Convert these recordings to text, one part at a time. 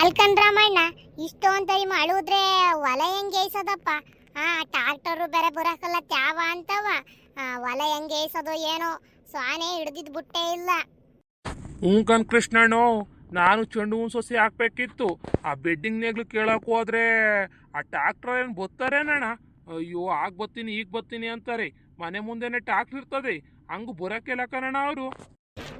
ಅಲ್ಕಂಡ್ರಮಣ್ಣ ಇಷ್ಟೊಂದ್ ಟೈಮ್ ಅಳುದ್ರೆ ಹೊಲ ಹೆಂಗೆ ಏಯ್ಸೋದಪ್ಪ? ಹಾ ಟ್ರಾಕ್ಟರ್ ಬೇರೆ ಬರಕಲ್ಲ ತ್ಯಾವ ಅಂತವ. ಆ, ಹೊಲ ಹೆಂಗ್ ಏಯ್ಸೋದು ಏನೋ. ಸ್ವಾನೆ ಹಿಡ್ದಿದ್ ಬುಟ್ಟೆ ಇಲ್ಲ. ಹ್ಞೂ ಕೃಷ್ಣಣ್ಣು ನಾನು ಚೆಂಡು ಹೂ ಸೊಸಿ ಹಾಕ್ಬೇಕಿತ್ತು ಆ ಬೆಡ್ಡಿಂಗ್ ನೇಗ್ಲು ಕೇಳಕ್ ಹೋದ್ರೆ ಆ ಟ್ರಾಕ್ಟರ್ ಏನು ಬತ್ತಾರೇನಣ್ಣ? ಅಯ್ಯೋ ಆಗ ಬತ್ತೀನಿ ಈಗ ಬತ್ತೀನಿ ಅಂತಾರೆ. ಮನೆ ಮುಂದೆನೆ ಟ್ಯಾಕ್ಟರ್ ಇರ್ತದೆ. ಹಂಗು ಬರಕ್ಕೆ ಕಣಣ್ಣ ಅವರು.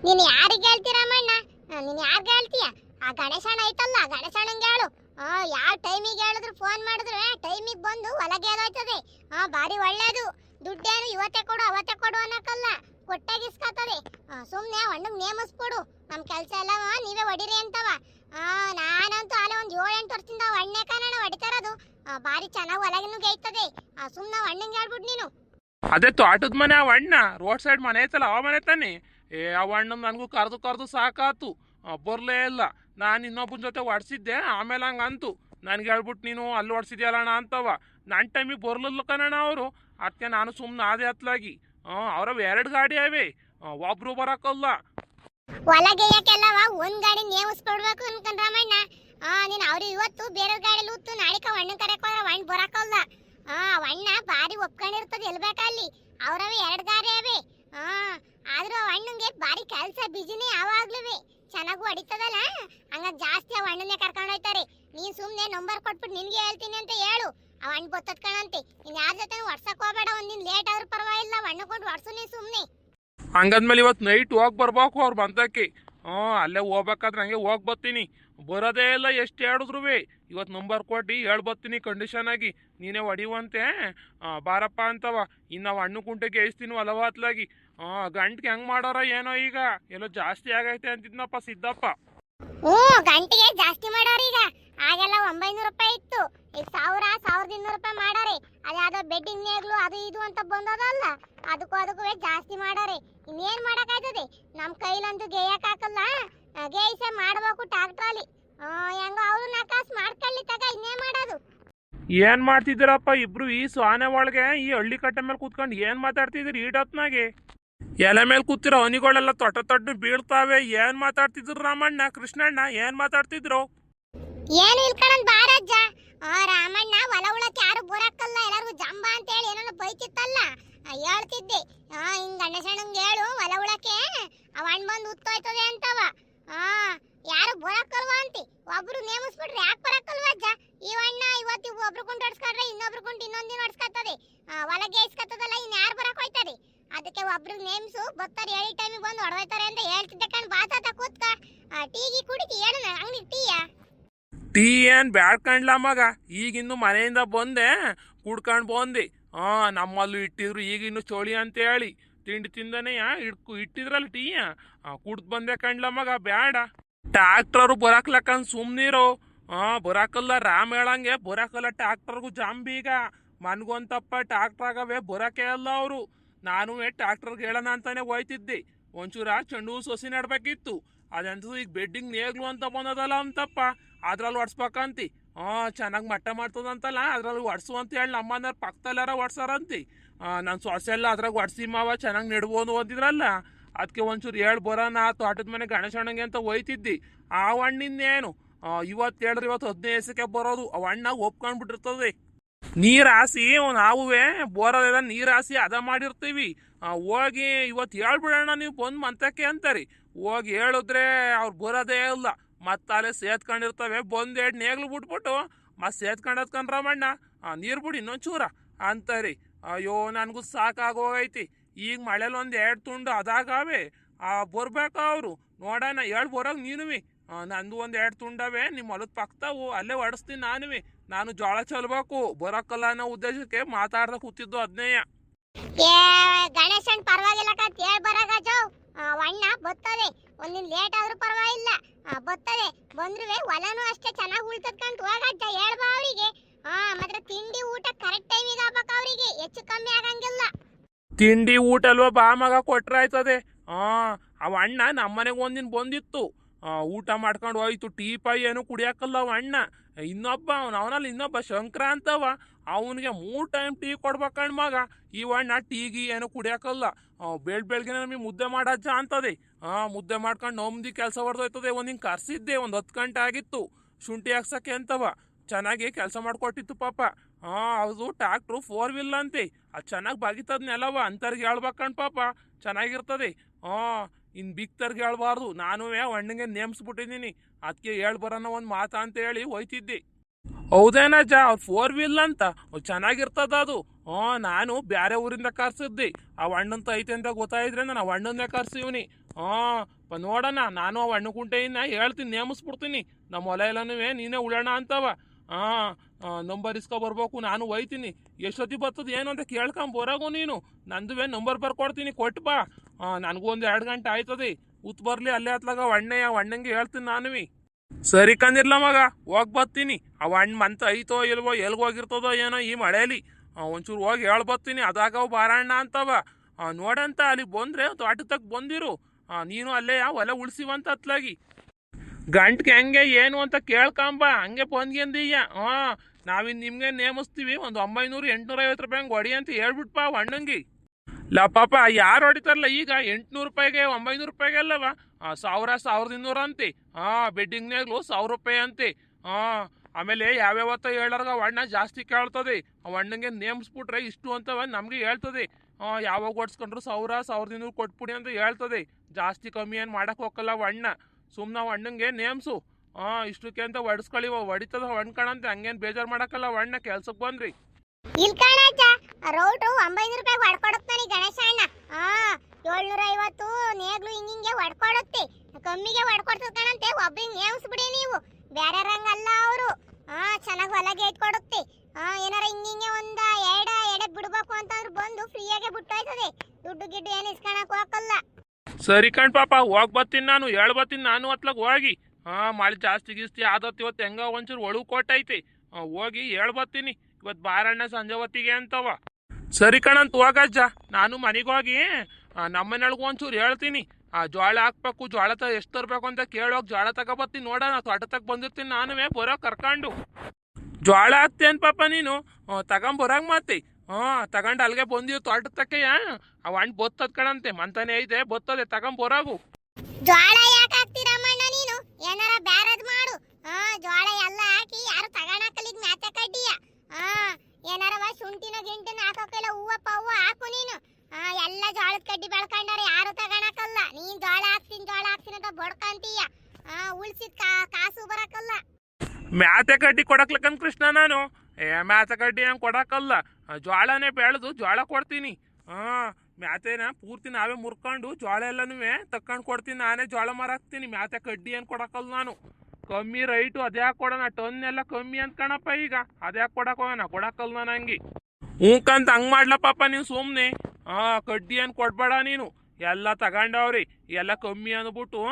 ನೀನ್ ಯಾರಿಗೆ ಹೇಳ್ತೀರಮ್ಮಣ್ಣ ಮಣ್ಣ ನೀನ್ ಯಾರಿಗೆ ಹೇಳ್ತೀಯ? ಆ ಗಣೇಶಣ್ಣ ಐತಲ್ಲ, ಗಣೇಶಣ್ಣಂಗೆ ಹೇಳು. ಆ, ಯಾವ ಟೈಮಿಗೆ ಹೇಳಿದ್ರು ಫೋನ್ ಮಾಡಿದ್ರೆ ಟೈಮಿಗೆ ಬಂದು ಹೊಲಗೆ ಹೋಯ್ತದೆ. ಹಾ ಭಾರಿ ಒಳ್ಳೇದು. ದುಡ್ಡೇನು ಇವತ್ತೇ ಕೊಡು, ಅವತ್ತೇ ಕೊಡು ಅನ್ನಕ್ಕಲ್ಲ ಕೊಟ್ಟಾಗಿಸ್ಕತ್ತದೆ ಸುಮ್ಮನೆ ಅಣ್ಣಂಗೆ ನೇಮಿಸ್ಬಿಡು. ನಮ್ಮ ಕೆಲಸ ಎಲ್ಲ ನೀವೇ ಹೊಡಿರಿ ಅಂತವ. ಆ, ನಾನಂತೂ ಅಲ್ಲೇ ಒಂದು ಏಳು ಎಂಟು ವರ್ಷದಿಂದ ಒಣ್ಣೆ ಕಾರಣ ಹೊಡಿತಾರದು. ಬಾರಿ ಚೆನ್ನಾಗಿ ಹೊಲಗಿನೂ ಗೈತದೆ ಸುಮ್ಮನೆ ಒಣ್ಣಂಗೆ ಹೇಳ್ಬಿಡು ನೀನು. ಅದೇ ತೋಟದ ಮನೆ, ಆ ಅಣ್ಣ ರೋಡ್ ಸೈಡ್ ಮನೆ ಐತಲ್ಲ, ಆ ಮನೆ ತಾನೆ? ಏ, ಆ ಅಣ್ಣ ನನಗೂ ಕರೆದು ಕರೆದು ಸಾಕಾತು. ಬರ್ಲೇ ಇಲ್ಲ. ನಾನು ಇನ್ನೊಬ್ಬನ ಜೊತೆ ಹೊಡ್ಸಿದ್ದೆ ಆಮೇಲೆ ಹಂಗೆ ಅಂತು ನನಗೆ ಹೇಳ್ಬಿಟ್ಟು ನೀನು ಅಲ್ಲಿ ಹೊಡ್ಸಿದ್ಯಲ್ಲ ಅಂತವ. ನನ್ನ ಟೈಮಿಗೆ ಬರ್ಲಿಲ್ಲ ಕಣಣ್ಣ ಅವರು. ಅತ್ತೆ ನಾನು ಸುಮ್ಮನೆ ಆದೆ ಹತ್ಲಾಗಿ ಹಾಂ, ಅವ್ರವ್ ಎರಡು ಗಾಡಿ ಅವೆ. ಒಬ್ರು ಬರಕ್ಕಲ್ಲ ಒಳಗೆಯ್ಯಕ್ಕೆಲ್ಲವ ಒಂದ್ ಗಾಡಿ ನೇಮಿಸ್ಕೊಡ್ಬೇಕು ಅನ್ಕೊಂಡ್ರಮಣ್ಣ ಆ ನೀನ್ ಅವ್ರು ಇವತ್ತು ಬೇರೆ ಗಾಡಿ ಉತ್ತು, ನಾಳಿಕ ಅಣ್ಣ ಕರೆಕ್ ಹೋದ್ರ ಅಣ್ಣ ಬರಕಲ್ಲ. ಆ ಅಣ್ಣ ಬಾರಿ ಒಪ್ಕೊಂಡಿರ್ತದೆ ಎಲ್ಬೇಕಲ್ಲಿ ಅವ್ರವ ಎರಡು ಗಾಡಿ ಅವೆ. ಆ ಆದ್ರೂ ಅಣ್ಣಂಗೆ ಬಾರಿ ಕೆಲಸ ಬಿಜಿನೇ ಯಾವಾಗ್ಲೂ ಚೆನ್ನಾಗೂ ಅಡಿತದಲ್ಲ? ಹಂಗ ಜಾಸ್ತಿ ಅವ ಅಣ್ಣನೇ ಕರ್ಕೊಂಡು ಹೋಯ್ತಾರೆ. ನೀನ್ ಸುಮ್ನೆ ನಂಬರ್ ಕೊಟ್ಬಿಟ್ಟು ನಿನ್ಗೆ ಹೇಳ್ತೀನಿ ಅಂತ ಹೇಳು. ಅವ ಅಣ್ಣ ಬೊತ್ತದ್ ಕಣಂತೆ. ಯಾರ ಜೊತೆ ಹೊಡ್ಸಕ್ ಹೋಗ್ಬೇಡ ಒಂದಿನ ಲೇಟ್ ಆದ್ರೂ ಪರವಾಗಿಲ್ಲ ಅಣ್ಣ ಕೊಟ್ಟು ಹೊಡ್ಸು ನೀ ಸುಮ್ನೆ. ಹಂಗಂದ್ಮೇಲೆ ಇವತ್ತು ನೈಟ್ ಹೋಗಿ ಬರ್ಬೇಕು ಅವ್ರು ಬಂದಕ್ಕೆ ಹ್ಞೂ, ಅಲ್ಲೇ ಹೋಗ್ಬೇಕಾದ್ರೆ ಹಂಗೆ ಹೋಗಿ ಬರ್ತೀನಿ. ಬರೋದೇ ಇಲ್ಲ ಎಷ್ಟು ಹೇಳಿದ್ರು ಇವತ್ತು ನಂಬರ್ ಕೊಟ್ಟು ಹೇಳಿ ಬರ್ತೀನಿ ಕಂಡೀಷನ್ ಆಗಿ. ನೀನೇ ಹೊಡಿವಂತೆ ಬಾರಪ್ಪ ಅಂತವ. ಇನ್ನು ನಾವು ಹಣ್ಣು ಕುಂಟೆಗೆ ಏಸ್ತೀನಿ ಹೊಲವಾತ್ಲಾಗಿ ಹಾಂ ಗಂಟ್ಗೆ ಹೆಂಗ್ ಮಾಡೋರ ಏನೋ ಈಗ? ಎಲ್ಲೋ ಜಾಸ್ತಿ ಆಗೈತೆ ಅಂತಿದ್ನಪ್ಪ ಸಿದ್ದಪ್ಪ. ಹ್ಞೂ ಗಂಟಿಗೆ ಜಾಸ್ತಿ ಮಾಡೋರು ಈಗ. ಆಗೆಲ್ಲ ಒಂಬೈನೂರು ರೂಪಾಯಿ ಇತ್ತು. ಈಗ ಸಾವಿರ ಸಾವಿರದ ಇನ್ನೂರು ರೂಪಾಯಿ ಮಾಡಾರೆ. ಅದ್ಯಾವುದೋ ಬೆಡ್ಡಿಂಗ್ ನೇಗ್ಲು ಅದು ಇದು ಅಂತ ಬಂದದಲ್ಲ. ಅದಕ್ಕೂ ಅದಕ್ಕೂ ಜಾಸ್ತಿ ಮಾಡಾರೆ. ಇನ್ನೇನ್ ಮಾಡೋಕ್ಕಾಯ್ತದೆ ನಮ್ಮ ಕೈಲಂತೂ ಗೇಯಕ್ ಹಾಕಲ್ಲ. ಮಾಡಬೇಕು ಟ್ಯಾಕ್ಟ್ರಲ್ಲಿ ಹೆಂಗೋ ಅವರು ಹೆಂಗೋ ಅವ್ರು ನಕಾಸ್ ಮಾಡ್ಕೊಳ್ಳಿ ತಗ ಇನ್ನೇನು ಮಾಡೋದು? ಏನು ಮಾಡ್ತಿದ್ದೀರಪ್ಪ ಇಬ್ರು ಈ ಸ್ವಾನೆ ಒಳಗೆ ಈ ಹಳ್ಳಿ ಕಟ್ಟೆ ಮೇಲೆ ಕೂತ್ಕೊಂಡು ಏನು ಮಾತಾಡ್ತಿದ್ದೀರಿ ಈಡತ್ನಾಗೆ? ಎಲೆ ಮೇಲೆ ಕೂತಿರೋ ಹನಿಗಳೆಲ್ಲ ತೊಟ್ಟ ತೊಟ್ಟು ಬೀಳ್ತಾವೆ. ಏನ್ ಮಾತಾಡ್ತಿದ್ರು ರಾಮಣ್ಣ, ಕೃಷ್ಣಣ್ಣ? ಏನ್ ಮಾತಾಡ್ತಿದ್ರು? ಏನು ಇಲ್ಕಣನ್ ಬಾರಜ್ಜ ಆ, ರಾಮಣ್ಣ ಹೊಲ ಉಳಕ್ಕೆ ಯಾರು ಬರಕ್ಕಲ್ಲ, ಎಲ್ಲರಿಗೂ ಜಂಬ ಅಂತ ಹೇಳಿ ಏನೋ ಬೈತಿತ್ತಲ್ಲ ಹೇಳ್ತಿದ್ದೆ. ಆ, ಹಿಂಗ್ ಗಣೇಶಣ್ಣಂಗೆ ಹೇಳು, ಹೊಲ ಉಳಕ್ಕೆ ಅವ ಹಣ್ಣು ಬಂದು ಉತ್ತೋಯ್ತದೆ ಅಂತವ. ಆ, ಯಾರು ಬರಕ್ಕಲ್ವಾ ಅಂತಿ? ಒಬ್ರು ನೇಮಿಸ್ಬಿಟ್ರೆ ಯಾಕೆ ಬರಕ್ಕಲ್ವ ಅಜ್ಜ? ಈ ಅಣ್ಣ ಇವತ್ತು ಇವ್ ಒಬ್ರು ಕುಂಟು ಹೊಡ್ಸ್ಕೊಂಡ್ರೆ ಇನ್ನೊಬ್ರು ಕುಂಟು ಇನ್ನೊಂದಿನ ಹೊಡ್ಸ್ಕೊತದೆ. ಹೊಲಗೆ ಇಸ್ಕೊತದಲ್ಲ, ಇನ್ ಯಾರು ಅದಕ್ಕೆ ಒಬ್ರು ನೇಮ್ಸು ಬರ್ತಾರೆ, ಹೇಳಿ ಟೈಮಿಗೆ ಬಂದು ಹೊಡೆದೋಯ್ತಾರೆ ಅಂತ ಹೇಳ್ತಿದ್ದೆ ಕಣ್ ಬಾತಾತ ಕೂತ್ಕ. ಟೀಗಿ ಕುಡಿತಿ ಹೇಳು ಅಂಗಡಿ ಟೀಯಾ? ಟೀ ಏನ್ ಬ್ಯಾಡ್ಕಂಡ್ಲ ಮಗ? ಈಗಿನ್ನು ಮನೆಯಿಂದ ಬಂದೆ, ಕುಡ್ಕೊಂಡು ಬಂದಿ. ಹಾ ನಮ್ಮಲ್ಲೂ ಇಟ್ಟಿದ್ರು, ಈಗಿನ್ನು ಚೋಳಿ ಅಂತ ಹೇಳಿ. ತಿಂಡಿ ತಿಂದನೇ ಇಡ್ಕು ಇಟ್ಟಿದ್ರಲ್ಲ ಟೀ ಕುಡ್ದು ಬಂದೆ ಕಂಡ್ಲ ಮಗ, ಬ್ಯಾಡ. ಟ್ಯಾಕ್ಟ್ರರು ಬರಾಕ್ಲಕ್ಕಂದ್ ಸುಮ್ನಿರು. ಹಾ ಬರಾಕಲ್ಲ ರಾಮ್ ಹೇಳಂಗೆ, ಬರಾಕಲ್ಲ ಟ್ಯಾಕ್ಟರ್ಗೂ ಜಾಂಬೀಗ. ಮನ್ಗೊಂತಪ್ಪ ಆಗವೇ ಬರಕೇ ಅಲ್ಲ ಅವರು. ನಾನು ಟ್ಯಾಕ್ಟರ್ಗೆ ಹೇಳೋಣ ಅಂತಾನೆ ಹೋಯ್ತಿದ್ದೆ. ಒಂಚೂರ ಚೆಂಡು ಸೊಸಿ ನಡ್ಬೇಕಿತ್ತು. ಅದಂತೂ ಈಗ ಬೆಡ್ಡಿಂಗ್ ನೇಗ್ಲು ಅಂತ ಬಂದದಲ್ಲ ಅಂತಪ್ಪ. ಅದ್ರಲ್ಲಿ ಹೊಡ್ಸ್ಬೇಕಂತಿ ಹಾಂ ಚೆನ್ನಾಗಿ ಮಟ್ಟ ಮಾಡ್ತದಂತಲ್ಲ, ಅದ್ರಲ್ಲಿ ಹೊಡ್ಸು ಅಂತ ಹೇಳಿ ನಮ್ಮನ್ನ ಪಕ್ಕದಲ್ಲಾರ ಹೊಡ್ಸಾರಂತಿ ನನ್ನ ಸೊಸೆ ಎಲ್ಲ ಅದ್ರಾಗ ಹೊಡ್ಸಿ ಮಾವ ಚೆನ್ನಾಗಿ ನೆಡ್ಬೋದು ಅಂತಿದ್ರಲ್ಲ ಅದಕ್ಕೆ ಒಂಚೂರು ಹೇಳಿ ಬರೋಣ ತೋಟದ ಮನೆ ಗಣೇಶಣ್ಣಂಗೆ ಅಂತ ಹೋಯ್ತಿದ್ದಿ. ಆ ಹಣ್ಣಿಂದೇನು ಇವತ್ತು ಹೇಳಿದ್ರೆ ಇವತ್ತು ಹದಿನೈದು ಎಸಕ್ಕೆ ಬರೋದು. ಆ ಹಣ್ಣಾಗ ಒಪ್ಕೊಂಡ್ಬಿಟ್ಟಿರ್ತದೆ. ನೀರು ಹಾಸಿ ನಾವುವೇ ಬೋರಲ್ಲ ನೀರು ಹಾಸಿ ಅದ ಮಾಡಿರ್ತೀವಿ. ಹೋಗಿ ಇವತ್ತು ಹೇಳ್ಬಿಡೋಣ ನೀವು, ಬಂದು ಮಂತಕ್ಕೆ ಅಂತಾರಿ. ಹೋಗಿ ಹೇಳಿದ್ರೆ ಅವ್ರು ಬರೋದೇ ಇಲ್ಲ. ಮತ್ತೆ ಅಲ್ಲೇ ಸೇತ್ಕೊಂಡಿರ್ತವೆ ಬಂದು ಎರಡು ನೇಗ್ಲು ಬಿಟ್ಬಿಟ್ಟು ಮತ್ತೆ ಸೇತ್ಕೊಂಡತ್ಕೊಂಡ್ರಮಣ್ಣ ನೀರು ಬಿಡಿ ಇನ್ನೊಂಚೂರ ಅಂತಾರೆ. ಅಯ್ಯೋ, ನನಗೂ ಸಾಕಾಗೋಗೈತಿ. ಈಗ ಮಳೆಲಿ ಒಂದು ಎರಡು ತುಂಡು ಅದಾಗವೆ. ಬರ್ಬೇಕು ಅವರು? ನೋಡೋಣ, ಹೇಳಿ ಬರೋಗ ನೀನುವಿ. ನಂದು ಒಂದು ಎರಡು ತುಂಡವೆ ನಿಮ್ಮ ಹೊಲದ ಪಕ್ತಾವು ಅಲ್ಲೇ ಹೊಡಿಸ್ತೀನಿ ನಾನುವಿ. ನಾನು ಜೋಳ ಚಲ್ಬೇಕು ಬರೋಕ್ಕಲ್ಲ ಅನ್ನೋ ಉದ್ದೇಶಕ್ಕೆ ಮಾತಾಡ್ದ ಕೂತಿದ್ದು ಅದ್ನೇಯ. ಏ ಗಣೇಶನ್ ಪರವಾಗಿಲ್ಲ ಕತ್ ಹೇಳ್ ಬರಾಗಜೋ ಅಣ್ಣ ಬರ್ತದೆ ಒಂದಿನ ಲೇಟ್ ಆದ್ರೂ ಪರವಾಗಿಲ್ಲ. ಬರ್ತದೆ ಬಂದ್ರುವೆ ಹೊಲನು ಅಷ್ಟೇ ಚೆನ್ನಾಗಿ ಉಳ್ತದ ಕಂತ ಹೋಗಜ್ಜ ಹೇಳ್ಬಾ ಅವರಿಗೆ. ಹಾ ಮಾತ್ರ ತಿಂಡಿ ಊಟ ಕರೆಕ್ಟ್ ಟೈಮಿಗೆ ಆಗ್ಬೇಕು ಅವರಿಗೆ. ಹೆಚ್ಚು ಕಮ್ಮಿ ಆಗಂಗಿಲ್ಲ. ತಿಂಡಿ ಊಟ ಅಲ್ವಾ ಬಾ ಮಗ ಕೊಟ್ರಾಯ್ತದೆ. ಹಾ ಅವ ಅಣ್ಣ ನಮ್ಮನೆಗೆ ಒಂದಿನ ಬಂದಿತ್ತು. ಊಟ ಮಾಡ್ಕೊಂಡು ಹೋಯ್ತು. ಟೀ ಪೈ ಏನು ಕುಡಿಯಾಕಲ್ಲ ಅವ ಅಣ್ಣ. ಇನ್ನೊಬ್ಬ ಅವನ, ಅವನಲ್ಲಿ ಇನ್ನೊಬ್ಬ ಶಂಕರ ಅಂತವ ಅವನಿಗೆ ಮೂರು ಟೈಮ್ ಟೀ ಕೊಡ್ಬೇಕಣ್ಣ ಮಗ. ಈ ಅಣ್ಣ ಗೀ ಏನು ಕುಡಿಯಾಕಲ್ಲ. ಬೆಳ್ ಬೆಳಗ್ಗೆ ನಮಗೆ ಮುದ್ದೆ ಮಾಡಜ್ಜ ಅಂತದೆ. ಹಾಂ ಮುದ್ದೆ ಮಾಡ್ಕೊಂಡು ನಮ್ದಿ ಕೆಲಸ ಹೊಡೆದೋಯ್ತದೆ ಒಂದಿನ ಕರ್ಸಿದ್ದೆ, ಒಂದು ಹತ್ತು ಗಂಟೆ ಆಗಿತ್ತು. ಶುಂಠಿ ಹಾಕ್ಸಕ್ಕೆ ಅಂತವ. ಚೆನ್ನಾಗಿ ಕೆಲಸ ಮಾಡಿಕೊಟ್ಟಿತ್ತು ಪಾಪ. ಹಾ ಅದು ಟ್ಯಾಕ್ಟ್ರು ಫೋರ್ ವೀಲ್ ಅಂತೆ. ಅದು ಚೆನ್ನಾಗಿ ಬಾಗಿತದ ನೆಲವ, ಅಂತರ್ಗೆ ಹೇಳ್ಬೇಕಣ್ ಪಾಪ. ಚೆನ್ನಾಗಿರ್ತದೆ. ಹಾ ಇನ್ನು ಬಿಕ್ತರ್ಗೆ ಹೇಳ್ಬಾರ್ದು. ನಾನು ಅಣ್ಣಂಗೆ ನೇಮಿಸ್ಬಿಟ್ಟಿದ್ದೀನಿ ಅದಕ್ಕೆ ಹೇಳ್ಬರೋಣ ಒಂದು ಮಾತಾ ಅಂತ ಹೇಳಿ ಹೋಯ್ತಿದ್ದೆ. ಹೌದೇನಜ್ಜ ಅವ್ರು ಫೋರ್ ವೀಲ್ ಅಂತ? ಚೆನ್ನಾಗಿರ್ತದ ಅದು. ಹ್ಞೂ ನಾನು ಬೇರೆ ಊರಿಂದ ಕರ್ಸಿದ್ದೆ. ಆ ಅಣ್ಣಂತ ಐತೆ ಅಂತ ಗೊತ್ತಾಯಿದ್ರೆ ನಾನು ಆ ಕರ್ಸಿವ್ನಿ. ಪ ನೋಡೋಣ, ನಾನು ಆ ಹಣ್ಣು ಕುಂಟೆಯಿಂದ ಹೇಳ್ತೀನಿ, ನೇಮಿಸ್ಬಿಡ್ತೀನಿ. ನಮ್ಮ ಹೊಲ ಎಲ್ಲನೂ ನೀನೇ ಉಳೋಣ ಅಂತವ. ಹಾಂ ನಂಬರ್ ಇಸ್ಕೊ ಬರ್ಬೇಕು, ನಾನು ಒಯ್ತೀನಿ. ಎಷ್ಟೊತ್ತಿ ಬರ್ತದ, ಏನು ಅಂತ ಕೇಳ್ಕೊಂಡ್ ಬರೋಗು ನೀನು. ನಂದುವೇ ನಂಬರ್ ಬರ್ಕೊಡ್ತೀನಿ ಕೊಟ್ಟು ಬಾ. ನನಗೂ ಒಂದು ಎರಡು ಗಂಟೆ ಆಯ್ತದೆ. ಉತ್ ಬರಲಿ, ಅಲ್ಲೇ ಹತ್ಲಾಗ ಅಣ್ಣೆ ಆ ಅಣ್ಣಂಗೆ ಹೇಳ್ತೀನಿ ನಾನುವಿ. ಸರಿ ಕಂದಿರ್ಲ ಮಗ, ಹೋಗಿ ಬರ್ತೀನಿ. ಅವ ಅಣ್ಣ ಮಂತ ಐತೋ ಇಲ್ವೋ ಹೋಗಿರ್ತದೋ ಏನೋ ಈ ಮಳೇಲಿ. ಒಂಚೂರು ಹೋಗಿ ಹೇಳಿ ಬರ್ತೀನಿ, ಅದಾಗವು ಬಾರಣ್ಣ ಅಂತವ. ನೋಡಂತ ಅಲ್ಲಿ ಬಂದ್ರೆ ತಕ್ಕ ಬಂದಿರು. ನೀನು ಅಲ್ಲೇ ಹೊಲ ಉಳಿಸಿವಂತ ಅತ್ಲಾಗಿ. ಗಂಟ್ಗೆ ಹೆಂಗೆ, ಏನು ಅಂತ ಕೇಳ್ಕೊಂಬ ಹಂಗೆ ಬಂದ್ಗೆಂದೀಯ ಹಾಂ ನಾವಿನ್ ನಿಮ್ಗೆ ನೇಮಿಸ್ತೀವಿ. ಒಂದು ಒಂಬೈನೂರು ಎಂಟ್ನೂರ ಐವತ್ತು ರೂಪಾಯಿ ಹಂಗೆ ಹೊಡಿ ಅಂತ ಹೇಳ್ಬಿಟ್ಪ ಅಣ್ಣಂಗೆ. ಲ ಪಾಪ, ಯಾರು ಹೊಡಿತಾರಲ್ಲ ಈಗ? ಎಂಟ್ನೂರು ರೂಪಾಯಿಗೆ, ಒಂಬೈನೂರು ರೂಪಾಯಿಗೆ ಅಲ್ಲವ? ಸಾವಿರ ಸಾವಿರದ ಇನ್ನೂರು ಅಂತೆ. ಹಾಂ ಬೆಡ್ಡಿಂಗ್ನಾಗ್ಲು ಸಾವಿರ ರೂಪಾಯಿ ಅಂತೆ. ಹಾಂ ಆಮೇಲೆ ಯಾವ್ಯಾವತ್ತ ಹೇಳರ್ಗ ಅಣ್ಣ ಜಾಸ್ತಿ ಕೇಳ್ತದೆ. ಅವ್ ಅಣ್ಣಂಗೆ ನೇಮಿಸ್ಬಿಟ್ರೆ ಇಷ್ಟು ಅಂತವ ನಮಗೆ ಹೇಳ್ತದೆ. ಹಾಂ ಯಾವಾಗ ಓಡಿಸ್ಕೊಂಡ್ರು ಸಾವಿರ ಸಾವಿರದ ಇನ್ನೂರು ಕೊಟ್ಬಿಡಿ ಅಂತ ಹೇಳ್ತದೆ. ಜಾಸ್ತಿ ಕಮ್ಮಿ ಏನು ಮಾಡಕ್ಕೆ ಹೋಗಲ್ಲ ಅಣ್ಣ. ಸುಮ್ಮನೆ ಅಣ್ಣಂಗೆ ನೇಮ್ಸು. ಹಾಂ ಇಷ್ಟಕ್ಕೆ ಅಂತ ಹೊಡ್ಸ್ಕೊಳ್ಳಿ ಹೊಡಿತದ ಹೊಣ್ಕಣಂತೆ ಹಂಗೇನು ಬೇಜಾರು ಮಾಡಕ್ಕಲ್ಲ ಮಾಡಕಲ್ಲ ಹೊಣ್ಣ ಕೆಲ್ಸಕ್ಕೆ ಬಂದ್ರಿ ಇಲ್ಲಿ ಕಾಣಜ್ಜ ರೌಟು ಒಂಬೈನೂರು ರೂಪಾಯಿ ಹೊಡ್ಕೊಡುತ್ತಾನೆ ಗಣೇಶ ಅಣ್ಣ. ಹಾ ಏಳ್ನೂರ ಐವತ್ತು ನೇಗ್ಲು ಹಿಂಗಿಂಗೆ ಹೊಡ್ಕೊಡುತ್ತೆ ಕಮ್ಮಿಗೆ ಹೊಡ್ಕೊಡ್ತದ ಕಣಂತೆ ಒಬ್ರಿಗೆ ನೇಮಿಸ್ಬಿಡಿ ನೀವು. ಬೇರೆ ರಂಗಲ್ಲ ಅವರು. ಹಾ ಚೆನ್ನಾಗಿ ಹೊಲಗೆ ಇಟ್ಕೊಡುತ್ತೆ ಹಾ ಏನಾರ ಹಿಂಗಿಂಗೆ ಒಂದ ಎರಡ ಎಡೆ ಬಿಡ್ಬೇಕು ಅಂತಂದ್ರೆ ಬಂದು ಫ್ರೀಯಾಗೆ ಬಿಟ್ಟೋಯ್ತದೆ. ದುಡ್ಡು ಗಿಡ್ಡು ಏನು ಇಸ್ಕೊಳಕ್ ಹೋಗಲ್ಲ ಸರಿ ಕಣ್ ಪಾಪ ಹೋಗ್ ಬತ್ತೀನಿ ನಾನು ಹೇಳ್ ಬರ್ತೀನಿ ನಾನು ಅತ್ಲಾಗ ಹೋಗಿ. ಹಾಂ ಮಳೆ ಜಾಸ್ತಿ ಗಿಸ್ತಿ ಆದತ್ ಇವತ್ತು ಹೆಂಗ ಒಂಚೂರು ಒಳು ಕೊಟ್ಟೈತಿ ಆ, ಹೋಗಿ ಹೇಳ್ ಬರ್ತೀನಿ ಇವತ್ತು ಬಾರಣ್ಣ ಸಂಜೆ ಹೊತ್ತಿಗೆ ಅಂತವ. ಸರಿ ಕಣಂತ ಹೋಗಜ್ಜ ನಾನು ಮನೆಗೆ ಹೋಗಿ ನಮ್ಮನೆಯೊಳಗೂ ಒಂಚೂರು ಹೇಳ್ತೀನಿ. ಆ ಜೋಳ ಹಾಕ್ಬೇಕು ಜೋಳ ತ ಎಷ್ಟು ತರಬೇಕು ಅಂತ ಕೇಳೋಗಿ ಜೋಳ ತಗೊಬತ್ತೀನಿ ನೋಡೋಣ. ತಗ ಬಂದಿರ್ತೀನಿ ನಾನುವೇ ಬರೋ ಕರ್ಕೊಂಡು. ಜೋಳ ಹಾಕ್ತೇನ್ ಪಾಪ ನೀನು. ತಗೊಂಬರಾಗ ಮತ್ತೆ. ಹಾ ತಗೊಂಡು ಅಲ್ಲಿಗೆ ಬಂದಿವ್ ತೋಟ ತಕ್ಕೆಯ? ಅವ ಹಣ್ಣು ಬೊತ್ತದ್ ಕಣಂತೆ. ಮಂತಾನೆ ಐತೆ ಬೊತ್ತದೆ ತಗೊಂಬರಾಗು ಜೋಳ ನೀನು ಏನಾರ ಬ್ಯಾರದ್ ಮಾಡು. ಆ ಜೋಳ ಎಲ್ಲ ಹಾಕಿ ಯಾರು ತಗಣಕಲಿಗ್ ಮ್ಯಾತೆ ಕಡ್ಡಿಯ? ಹಾ ಏನಾರವ ಶುಂಠಿನ ಗಿಂಟಿನ ಹಾಕೋಕೆಲ್ಲ ಹೂವ ಪವ್ವ ಹಾಕು ನೀನು. ಆ, ಎಲ್ಲ ಜೋಳದ ಕಡ್ಡಿ ಬೆಳ್ಕೊಂಡಾರ ಯಾರು ತಗಣಕಲ್ಲ ನೀನ್ ಜೋಳ ಹಾಕ್ತೀನಿ ಜೋಳ ಹಾಕ್ತೀನಿ ಅಂತ ಬಡ್ಕಂತೀಯ. ಹಾ ಉಳ್ಸಿದ್ ಕಾಸು ಬರಕಲ್ಲ. ಮ್ಯಾತೆ ಕಡ್ಡಿ ಕೊಡಕ್ಲಕ್ಕನ್ ಕೃಷ್ಣ ನಾನು. ಏ, ಮ್ಯಾತೆ ಕಡ್ಡಿ ಹಂಗೆ ಕೊಡಕ್ಕಲ್ಲ ಜೋಳನೇ ಬೆಳೆದು ಜೋಳ ಕೊಡ್ತೀನಿ. ಹಾಂ ಮ್ಯಾತೆನ ಪೂರ್ತಿ ನಾವೇ ಮುರ್ಕೊಂಡು ಜ್ವಾಳ ಎಲ್ಲನೂ ತಕ್ಕೊಂಡು ಕೊಡ್ತೀನಿ ನಾನೇ ಜ್ವಾಳ ಮಾರಾಕ್ತೀನಿ ಮ್ಯಾತೆ ಕಡ್ಡಿ ಏನು ಕೊಡಕ್ಕಲ್ಲ ನಾನು? ಕಮ್ಮಿ ರೈಟು ಅದ್ಯಾಕೆ ಕೊಡೋಣ. ಟನ್ ಎಲ್ಲ ಕಮ್ಮಿ ಅಂತ ಕಣಪ್ಪ ಈಗ. ಅದ್ಯಾಕೆ ಹೋಗೋಣ ಕೊಡಕ್ಕಲ್ಲ ನಾನು ಹಂಗೆ. ಹ್ಞೂಕಂತ ಹಂಗೆ ಮಾಡ್ಲಪ್ಪ ನೀನು ಸುಮ್ಮನೆ ಹಾಂ ಕಡ್ಡಿ ಏನು ಕೊಡ್ಬೇಡ ನೀನು. ಎಲ್ಲ ತಗೊಂಡವ್ರಿ. ಎಲ್ಲ ಕಮ್ಮಿ ಅಂದ್ಬಿಟ್ಟು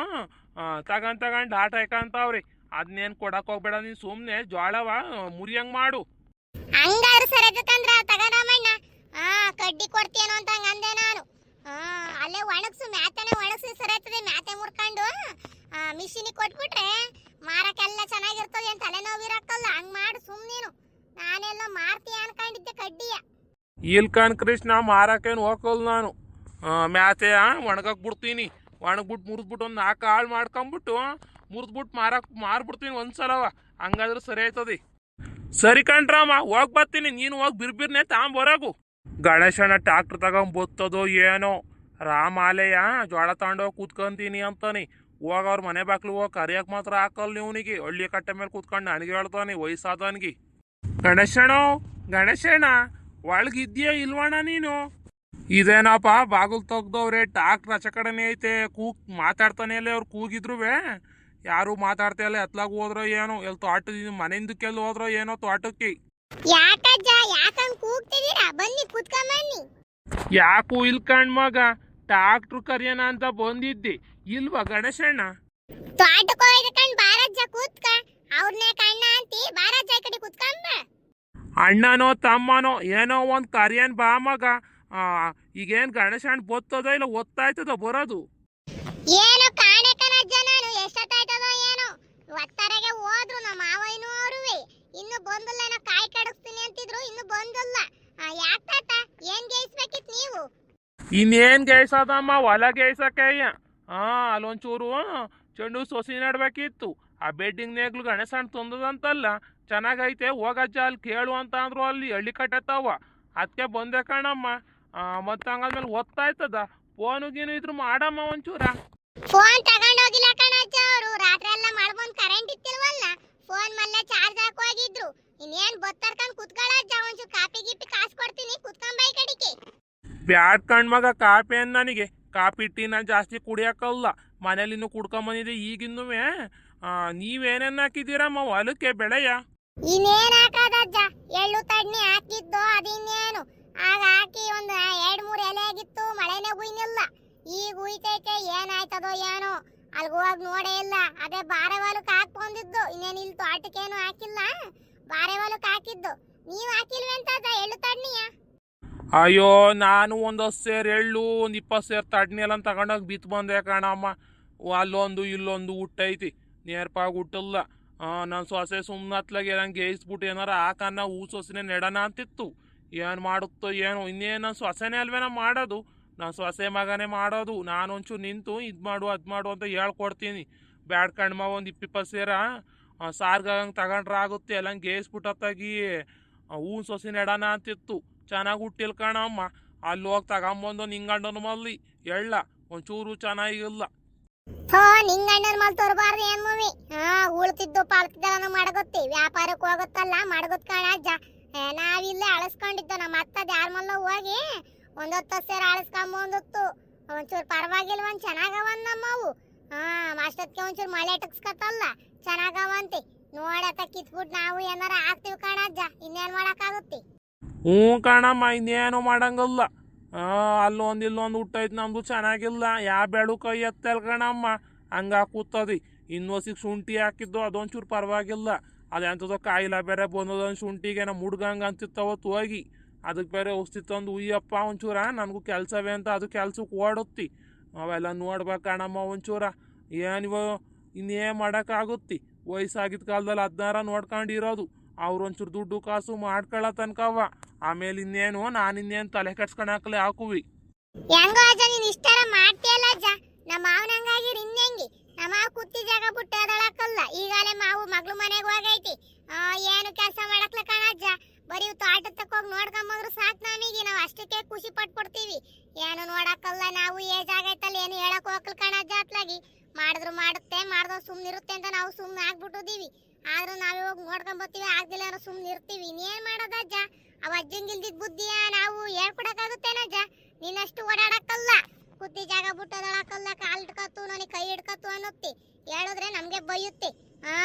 ತಗೊಂಡ್ ತಗೊಂಡು ಆಟ ಹಾಕಂತವ್ರಿ ಅದನ್ನೇನು ಕೊಡಕ್ ಹೋಗ್ಬೇಡ ನೀನು ಸುಮ್ಮನೆ ಜ್ವಾಳವ ಮುರಿಯಂಗ್ ಮಾಡು. ಹಂಗಾರು ಸರಜಕಂದ್ರ ತಗರಮ್ಮಣ್ಣ ಹಾ, ಕಡ್ಡಿ ಕೊಡ್ತೀನೋ ಅಂತ ಹಂಗ ಅಂದೆ ನಾನು. ಹಾ, ಅಲ್ಲೇ ಒಣಗ್ಸು, ಮ್ಯಾತನೆ ಒಣಗ್ಸಿ ಸರೈತದೆ ಮ್ಯಾತೆ ಮುರ್ಕೊಂಡು ಮಿಷಿನಿಗೆ ಕೊಟ್ಬಿಟ್ರೆ ಮಾರಕ್ಕೆಲ್ಲ ಚೆನ್ನಾಗಿರ್ತದೆ ಅಂತ ತಲೆನೋವು ಇರಕ್ಕಲ್ಲ, ಹಂಗ್ ಮಾಡು ಸುಮ್ ನೀನು. ನಾನೆಲ್ಲ ಮಾರ್ತೀಯ ಅನ್ಕೊಂಡಿದ್ದೆ ಕಡ್ಡಿಯ. ಇಲ್ಕನ್ ಕೃಷ್ಣ ಮಾರಕ್ಕೇನು ಹೋಗಲ್ಲ ನಾನು. ಮ್ಯಾತೆ ಒಣಗಕ್ ಬಿಡ್ತೀನಿ. ಒಣಗ್ಬಿಟ್ಟು ಮುರಿದ್ಬಿಟ್ಟು ಒಂದು ನಾಲ್ಕು ಹಾಳು ಮಾಡ್ಕೊಂಬಿಟ್ಟು ಮುರಿದ್ಬಿಟ್ಟು ಮಾರಕ್, ಮಾರ್ಬಿಡ್ತೀನಿ ಒಂದ್ಸಲವ. ಹಂಗಾದ್ರೆ ಸರಿ ಆಯ್ತದೆ. ಸರಿ ಕಣ್ರಮ್ಮ, ಹೋಗಿ ಬರ್ತೀನಿ. ನೀನು ಹೋಗಿ ಬಿರ್ಬಿರ್ನೆ ತಾಂಬರಾಗು ಗಣೇಶನ ಟ್ಯಾಕ್ಟ್ರ್ ತಗೊಂಡ್ ಬತ್ತದೋ ಏನೋ. ರಾಮಾಲಯ ಜೋಳ ತಗೊಂಡೋಗಿ ಕೂತ್ಕೊಂತೀನಿ ಅಂತಾನೆ. ಹೋಗ ಅವ್ರ ಮನೆ ಬಾಕ್ಲು ಹೋಗಿ ಕರಿಯಕ್ ಮಾತ್ರ ಹಾಕಲ್ಲ ನೀವನಿಗೆ ಹಳ್ಳಿ ಕಟ್ಟೆ ಮೇಲೆ ಕೂತ್ಕೊಂಡು ನನಗೆ ಹೇಳ್ತಾನೆ ವಯಸ್ಸಾದವನಿಗೆ. ಗಣೇಶಣ್ಣ ಗಣೇಶಣ್ಣ ಒಳಗಿದ್ಯಾ ಇಲ್ವಣ್ಣ ನೀನು? ಇದೇನಪ್ಪ, ಬಾಗಿಲು ತೆಗ್ದವ್ರೆ ಟ್ಯಾಕ್ಟ್ರ್ ಆಚೆ ಕಡೆನೇ ಐತೆ. ಕೂಗ್ ಮಾತಾಡ್ತಾನೆ ಅಲ್ಲೇ ಅವ್ರು ಕೂಗಿದ್ರುವೆ. ಯಾರು ಮಾತಾಡ್ತಾ ಇಲ್ಲ, ಎತ್ಲಾಗ ಹೋದ್ರೋ ಏನೋ ಎಲ್ಲಿ ತೋಟದ ಮನೆಯಿಂದಕ್ಕೆಲ್ಲಿ ಹೋದ್ರೋ ಏನೋ ತೋಟಕ್ಕೆ. ಕೂಗ್ತಿದೀರಾ ಬನ್ನಿ ಕುತ್ಕೊಂಬನ್ನಿ ಯಾಕೂ ಇಲ್ ಕಣ್ ಮಗ? ಟ್ಯಾಕ್ಟ್ರು ಕರಿಯೋಣ ಅಂತ ಬಂದಿದ್ದೆ. ಇಲ್ವಾ ಗಣೇಶಣ್ಣ? ತೋಟಕ್ಕೆ ಹೋಯ್ದಕಂಡ್ ಬಾರಜ್ಜ ಕೂತ್ಕ. ಅವ್ರನ್ನೇ ಕಣ್ಣ ಅಂತಿ ಬಾರಜ್ಜ ಈ ಕಡೆ ಕುತ್ಕೊಂಬ. ಅಣ್ಣನೋ ತಮ್ಮನೋ ಏನೋ ಒಂದು ಕರಿಯನ್ ಬಾ ಮಗ. ಆ, ಈಗೇನ್ ಗಣೇಶಣ್ಣ ಬತ್ತದೋ ಇಲ್ಲ ಒತ್ತಾಯ್ತದೋ ಬರೋದು? ಏನು ಕಾಣೆ ಕಣಜ್ಜ ನಾನು ಎಷ್ಟೊತ್ತಾಯ್ತದೋ ಏನೋ. ಒತ್ತರೆಗೆ ಹೋದ್ರು ನಮ್ಮ ಮಾವಯ್ಯನು ಬಂದಿಲ್ಲ ನಾ ಕಾಯಿ ಕಡಿಸ್ತೀನಿ ಅಂತಿದ್ರು ಇನ್ನು ಬಂದಿಲ್ಲ. ಯಾಕೆ ತಾತ? ಏನ್ ಗೇಯಿಸ್ಬೇಕಿತ್ ನೀವು? ಇನ್ನೇನ್ ಗೇಯ್ಸದಮ್ಮ ಹೊಲ ಗೇಯ್ಸಕ್ಕಯ್ಯ ಹಾ ಅಲ್ಲೊಂಚೂರು ಚೆಂಡು ಸೊಸಿ ನಡ್ಬೇಕಿತ್ತು. ಆ ಬೆಡ್ಡಿಂಗ್ ನೇಗ್ಲು ಗಣಸಣ್ಣ ತಂದದಂತಲ್ಲ ಚೆನ್ನಾಗೈತೆ ಹೋಗಜ್ಜ ಅಲ್ಲಿ ಕೇಳು ಅಂತ ಅಂದ್ರು ಅಲ್ಲಿ ಹಳ್ಳಿ ಕಟ್ಟತ್ತಾವ ಅದಕ್ಕೆ ಬಂದೆ ಕಣಮ್ಮ. ಮತ್ತು ಹಂಗಾದ್ಮೇಲೆ ಒತ್ತಾಯ್ತದ ಫೋನು ಗೀನು ಇದ್ರು ಮಾಡಮ್ಮ ಒಂಚೂರ. ಫೋನ್ ತಗೊಂಡೋಗಿಲ್ಲ ಕಣಜ್ಜ ಅವರು. ರಾತ್ರಿ ಎಲ್ಲ ಕರೆಂಟ್ ಇತ್ತಿಲ್ವಲ್ಲ ಫೋನ್ ಮಲ್ಲ ಚಾರ್ಜ್ ಹಾಕ್ ಹೋಗಿದ್ರು ಇನ್ನೇನ್ ಬತ್ತರ್ಕೊಂಡ್ ಕುತ್ಕೊಳ್ಳಜ್ಜ ಒಂಚೂರು ಕಾಪಿ ಗಿಪಿ ಕಾಸು ಕೊಡ್ತೀನಿ ಕುತ್ಕೊಂಡ್ ಬೈ ಕಡಿಕೆ ಬ್ಯಾಡ್ ಕಣ್ ಮಗ ಕಾಪಿ ಅಂದ ನನಗೆ. ಕಾಪಿ ಟೀ ನಾನು ಜಾಸ್ತಿ ಕುಡಿಯೋಕ್ಕಲ್ಲ ಮನೇಲಿ ಇನ್ನೂ ಕುಡ್ಕೊಂಬಂದಿದೆ ಈಗಿನ್ನೂ ನೀವೇನೇನು ಹಾಕಿದ್ದೀರಮ್ಮ ಹೊಲಕ್ಕೆ ಬೆಳೆಯ? ಇನ್ನೇನ್ ಹಾಕದಜ್ಜ ಎಳ್ಳು ತಣ್ಣಿ ಹಾಕಿದ್ದು, ಅದಿನ್ನೇನು? ಆಗ ಹಾಕಿ ಒಂದು ಎರಡು ಮೂರು ಎಲೆ ಆಗಿತ್ತು, ಮಳೆನೇ ಹುಯ್ನಿಲ್ಲ. ಈಗ ಹುಯ್ತೈತೆ, ಏನಾಯ್ತದೋ ಏನೋ. ಅಲ್ಗ ಹೋಗ್ ನೋಡೇ ಇಲ್ಲ. ಅದೇ ಬಾರೆ ಹೊಲಕ್ ಹಾಕೊಂಡಿದ್ದು ಇನ್ನೇನು ಇಲ್ಲಿ ತೋಟಕ್ಕೇನು ಹಾಕಿಲ್ಲ. ಬಾರೆ ಹೊಲಕ್ ಹಾಕಿದ್ದು. ನೀವ್ ಅಜ್ಜ? ಎಳ್ಳು ಅಯ್ಯೋ, ನಾನು ಒಂದು ಸೇರು ಎಳ್ಳು, ಒಂದು ಇಪ್ಪತ್ತು ಸೇರು ಎಲ್ಲ ತಗೊಂಡೋಗಿ ಬಿತ್ತು ಬಂದೆ ಕಣಮ್ಮ. ಅಲ್ಲೊಂದು, ಇಲ್ಲೊಂದು ಹುಟ್ಟೈತಿ ನೇರ್ಪಾಗಿ ಹುಟ್ಟಲ್ಲ. ನನ್ನ ಸೊಸೆ ಸುಮ್ಮನತ್ಲಾಗೆ ನಂಗೆ ಗೇಯಿಸ್ಬಿಟ್ಟು ಏನಾರ ಹಾಕನ್ನ ಹೂ ಸೊಸೆನೇ ನೆಡೋಣ ಅಂತಿತ್ತು. ಏನು ಮಾಡುತ್ತೋ ಏನು, ಇನ್ನೇನು ನನ್ನ ಸೊಸೆನೇ ಅಲ್ವೇನ ಮಾಡೋದು. ನಾನು ಸೊಸೆ ಮಗನೇ ಮಾಡೋದು. ನಾನು ಒಂಚೂರು ನಿಂತು ಇದು ಮಾಡು, ಅದು ಮಾಡು ಅಂತ ಹೇಳ್ಕೊಡ್ತೀನಿ. ಬ್ಯಾಡ್ ಕಣ್ಮ ಒಂದು ಇಪ್ಪಿಪ್ಪತ್ತು ಸೇರ ಸಾರ್ಗಂಗೆ ತಗೊಂಡ್ರೆ ಆಗುತ್ತೆ ಎಲ್ಲ ಗೇಯಿಸ್ಬಿಟ್ಟತ್ತಾಗಿ ಹೂ ಸೊಸೆ ನೆಡೋಣ ಅಂತಿತ್ತು. ಚೆನ್ನಾಗಿ ಹುಟ್ಟಿಲ್ ಕಣಮ್ಮ. ಅಲ್ಲಿ ಹೋಗಿ ತಗೊಂಬಂದು ನಿಂಗಂಡನ ಮಲ್ಲಿ. ಎಳ್ಳ, ಒಂಚೂರು ಚೆನ್ನಾಗಿಲ್ಲ. ಥೋ, ನಿಂಗಣ್ಣನ ಮಲ್ ತೋರ್ಬಾರ್ದು ಏನ್ ಮೂವಿ ಹಾ, ಉಳ್ತಿದ್ದು ಪಾಲ್ತಿದ್ದೆಲ್ಲ ಮಾಡಗೊತ್ತಿ ವ್ಯಾಪಾರಕ್ಕೆ ಹೋಗುತ್ತಲ್ಲ ಮಾಡಗೊತ್ ಕಣ ಅಜ್ಜ. ನಾವಿಲ್ಲೇ ಅಳಸ್ಕೊಂಡಿದ್ದು. ನಮ್ಮ ಅತ್ತದ ಯಾರ ಮಲ್ಲ ಹೋಗಿ ಒಂದೊತ್ತು ಸೇರಿ ಅಳಿಸ್ಕೊಂಬಂದಿತ್ತು. ಒಂಚೂರು ಪರವಾಗಿಲ್ಲ ಒಂದು ಚೆನ್ನಾಗವನ್ ನಮ್ಮವು. ಹಾ ಮಾಸ್ಟರ್ಗೆ ಒಂಚೂರು ಮಳೆ ಟಕ್ಸ್ಕತ್ತಲ್ಲ ಚೆನ್ನಾಗವಂತಿ. ನೋಡತ್ತ ಕಿತ್ಬಿಟ್ಟು ನಾವು ಏನಾರ ಹಾಕ್ತಿವಿ ಕಣ ಅಜ್ಜ. ಇನ್ನೇನ್ ಮಾಡಕ್ಕಾಗುತ್ತೆ? ಹ್ಞೂ ಕಣಮ್ಮ, ಇನ್ನೇನು ಮಾಡಂಗಿಲ್ಲ. ಅಲ್ಲೊಂದು ಇಲ್ಲೊಂದು ಹುಟ್ಟೈತೆ ನಮ್ಮದು ಚೆನ್ನಾಗಿಲ್ಲ. ಯಾವ ಬೆಳು ಕೈ ಎತ್ತಲ್ ಕಣಮ್ಮ, ಹಂಗೆ ಕೂತದಿ. ಇನ್ನೊಸಿಗೆ ಶುಂಠಿ ಹಾಕಿದ್ದು, ಅದೊಂಚೂರು ಪರವಾಗಿಲ್ಲ. ಅದೆಂಥದೋ ಕಾಯಿಲೆ ಬೇರೆ ಬಂದದೊಂದು ಶುಂಠಿಗೆ ನಮ್ಮ ಹುಡ್ಗಂಗೆ ಅಂತಿತ್ತವತ್ತು ಹೋಗಿ ಅದಕ್ಕೆ ಬೇರೆ ಔಷಧಿ ತಂದು ಉಯ್ಯಪ್ಪ ಒಂಚೂರ, ನನಗೂ ಕೆಲಸವೇ ಅಂತ ಅದು ಕೆಲ್ಸಕ್ಕೆ ಓಡುತ್ತಿ. ಅವೆಲ್ಲ ನೋಡ್ಬೇಕು ಕಣಮ್ಮ ಒಂಚೂರ. ಏನಿವ ಇನ್ನೇ ಮಾಡೋಕ್ಕಾಗುತ್ತಿ? ವಯಸ್ಸಾಗಿದ್ದ ಕಾಲದಲ್ಲಿ ಹದಿನಾರ ನೋಡ್ಕೊಂಡಿರೋದು. ಅವ್ರು ಒಂಚೂರು ದುಡ್ಡು ಕಾಸು ಮಾಡ್ಕೊಳ್ಳೋ ತನಕವ ಆಮೇಲೆ ಇನ್ನೇನು, ನಾನು ಇನ್ನೇನು ತಲೆ ಕೆಡ್ಸ್ಕೊಳಕ್ಲೆ ಹಾಕುವಿ. ಹೆಂಗೋ ಅಜ್ಜ, ನೀನು ಇಷ್ಟರ ಮಾಡ್ತೀಯಲ್ಲ ಅಜ್ಜ. ನಮ್ಮ ಮಾವನ ಹಂಗಾಗಿರ್ ಇನ್ನೆಂಗಿ. ನಮ್ಮ ಕುತ್ತಿ ಜಾಗ ಬಿಟ್ಟು ಅದಳಕ್ಕಲ್ಲ ಈಗಾಲೇ ಮಾವು ಮಗ್ಳು ಮನೆಗೆ ಹೋಗೈತಿ. ಏನು ಕೆಲಸ ಮಾಡಕ್ಲ ಕಣಜ್ಜ ಬರೀ ತೋಟ ತಕ್ಕೋಗಿ ನೋಡ್ಕೊಂಬಂದ್ರು ಸಾಕು ನಮಗೆ ನಾವು ಅಷ್ಟಕ್ಕೆ ಖುಷಿ ಪಟ್ಬಿಡ್ತೀವಿ. ಏನು ನೋಡಕ್ಕಲ್ಲ ನಾವು ಏಜ್ ಆಗೈತಲ್ಲ, ಏನು ಹೇಳಕ್ ಹೋಗಲ್ ಕಣ ಅಜ್ಜ ಅತ್ಲಾಗಿ. ಮಾಡಿದ್ರು ಮಾಡುತ್ತೆ ಮಾಡ್ದೋ ಸುಮ್ಮನಿರುತ್ತೆ ಅಂತ ನಾವು ಸುಮ್ಮನೆ ಆಗ್ಬಿಟ್ಟಿದೀವಿ. ಆದ್ರೂ ಹೋಗಿ ಇವಾಗ ನೋಡ್ಕೊಂಬರ್ತೀವಿ ಆಗ್ದಿಲ್ಲ ಅಂದ್ರೆ ಸುಮ್ಮನೆ ಇರ್ತೀವಿ. ಇನ್ನೇನ್ ಮಾಡೋದ ಅಜ್ಜ? ಅವ ಅಜ್ಜಂಗಿಲ್ದಿದ್ ಬುದ್ಧಿಯ ನಾವು ಹೇಳ್ಕೊಡಕ್ಕಾಗುತ್ತೇನಜ್ಜ ನೀನಷ್ಟು ಓಡಾಡಕ್ಕಲ್ಲ. ಕುತ್ತಿ ಜಾಗ ಬಿಟ್ಟೋದಳಕ್ಕಲ್ಲ ಕಾಲ್ ಹಿಡ್ಕತ್ತು ನನಗೆ ಕೈ ಹಿಡ್ಕತ್ತು ಅನ್ನುತ್ತಿ. ಹೇಳಿದ್ರೆ ನಮ್ಗೆ ಬೈಯುತ್ತೆ. ಹಾ,